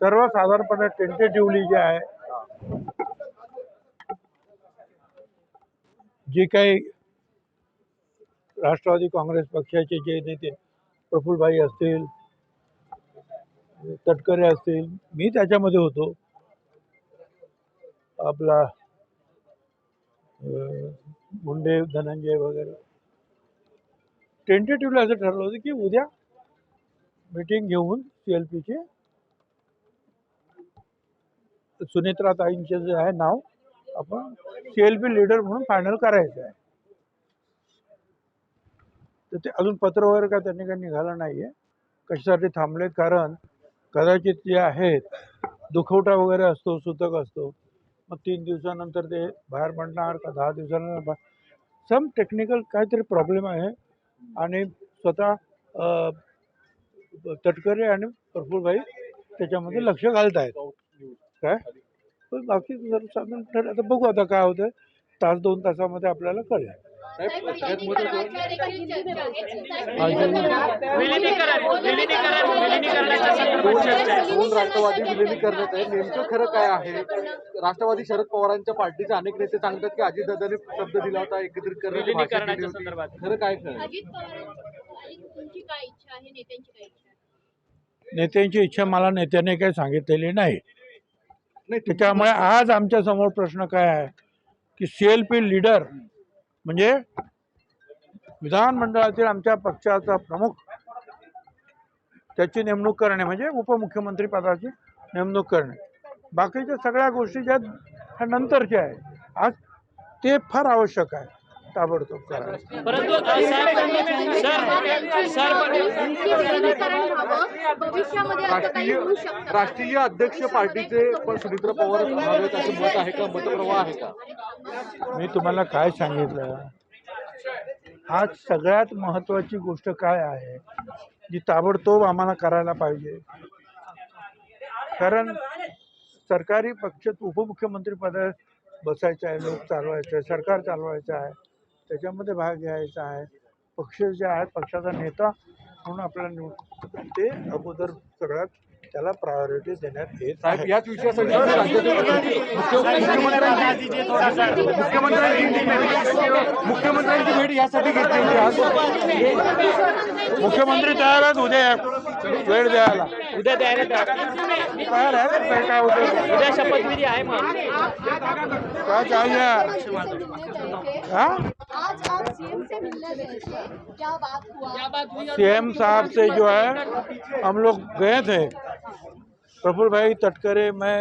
सर्वसाधारणपणे टेंटेटिव्हली जे आहे जे काही राष्ट्रवादी काँग्रेस पक्षाचे जे नेते प्रफुल्लभाई असतील तटकरे असतील मी त्याच्यामध्ये होतो. आपला मुंडे धनंजय वगैरे. टेंटेटिव्हली असं ठरलं होतं की उद्या मीटिंग घेऊन सी एल पीचे सुनेत्रा ताईंचे जे आहे नाव आपण सी एल पी लिडर म्हणून फायनल करायचं आहे. तर ते अजून पत्र वगैरे काय त्यांनी काही निघालं नाही आहे कशासाठी थांबलेत? कारण कदाचित जे आहेत दुखवटा वगैरे असतो सुतक असतो मग तीन दिवसानंतर ते बाहेर पडणार का? दहा दिवसानंतर सम टेक्निकल काहीतरी प्रॉब्लेम आहे. आणि स्वतः तटकरे आणि प्रफुलभाई त्याच्यामध्ये लक्ष घालत आहेत काय? पण बाकी जर साधारण ठरलं आता बघू आता काय होतं तास दोन तासामध्ये आपल्याला कळेल. दोन राष्ट्रवादी विलिनी करण्यात आहे. नेमकं खरं काय आहे? राष्ट्रवादी शरद पवारांच्या पार्टीचे अनेक नेते सांगतात की अजितदादांनी शब्द दिला होता एकत्रित करण्याची भाषा केली विलिनीकरणाच्या होती. संदर्भात. खरं काय खरं अजित पवारांची तुमची काय इच्छा आहे? नेत्यांची काय इच्छा आहे? नेत्यांची इच्छा मला नेत्याने काही सांगितलेली नाही. त्याच्यामुळे आज आमच्यासमोर प्रश्न काय आहे? की सी एल पी लीडर म्हणजे विधानमंडळातील आमच्या पक्षाचा प्रमुख त्याची नेमणूक करणे म्हणजे उपमुख्यमंत्री पदाची नेमणूक करणे. बाकीच्या सगळ्या गोष्टी ज्या आहेत, ह्या नंतरच्या आहे आज ते फार आवश्यक आहे ताबडतोब करायला. राष्ट्रीय राष्ट्रीय अध्यक्ष पार्टीचे पण सुनित्रा पवार मत आहे का? मतप्रवाह आहे का? मी तुम्हाला काय सांगितलं? आज सगळ्यात महत्त्वाची गोष्ट काय आहे? जी ताबडतोब आम्हाला करायला पाहिजे. कारण सरकारी पक्ष उपमुख्यमंत्री पदात बसायचं आहे लोक चालवायचं आहे सरकार चालवायचं आहे त्याच्यामध्ये भाग घ्यायचा आहे. पक्ष जे आहे पक्षाचा नेता म्हणून आपल्याला निवड ते अगोदर सगळ्यात त्याला प्रायोरिटी देण्यात येत साहेब आहे. याच विषयासाठी मुख्यमंत्र्यांची मुख्यमंत्र्यांची भेट यासाठी घेतलेली आज मुख्यमंत्री तयार आहेत उद्या. वेळ द्यायला उद्या द्यायला तयार. आहे काय काय होतं उद्या शपथविधी आहे मग काय चाहिए हाँ आज आज सीएम से मिलने गए थे क्या बात हुआ सीएम साहब से जो है हम लोग गए थे। प्रफुल भाई तटकरे मैं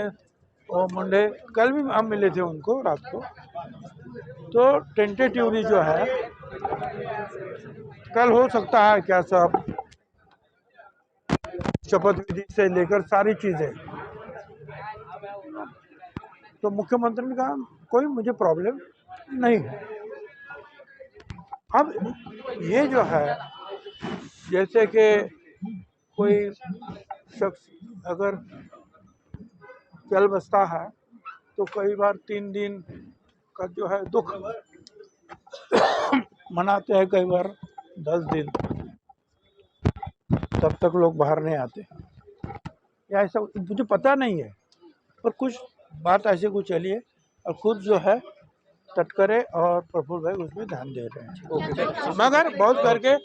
और मुंडे कल भी हम मिले थे उनको रात को। तो टेंटेटिवली जो है कल हो सकता है क्या सब? शपथ विधि से लेकर सारी चीज़ें। तो मुख्यमंत्री ने कहा, कोई मुझे प्रॉब्लम नहीं है। अब ये जो है, जैसे कि कोई शख्स अगर चल बसता है तो कई बार तीन दिन का जो है दुख मनाते हैं, कई बार दस दिन। तब तक लोग बाहर नहीं आते या ऐसा मुझे पता नहीं है पर कुछ बात ऐसे कुछ चली है और खुद जो है तटकरे और प्रफुल्ल भाई उसमें ध्यान दे रहे हैं मगर बहुत करके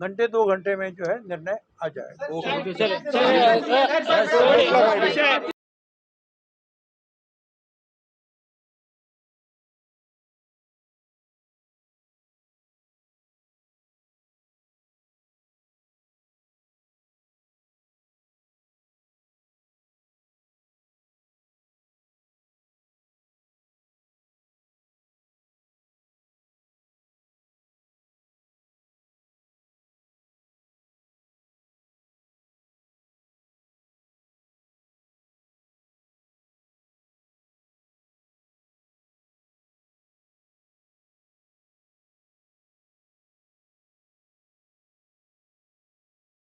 घंटे दो घंटे में जो है निर्णय आ जाएगा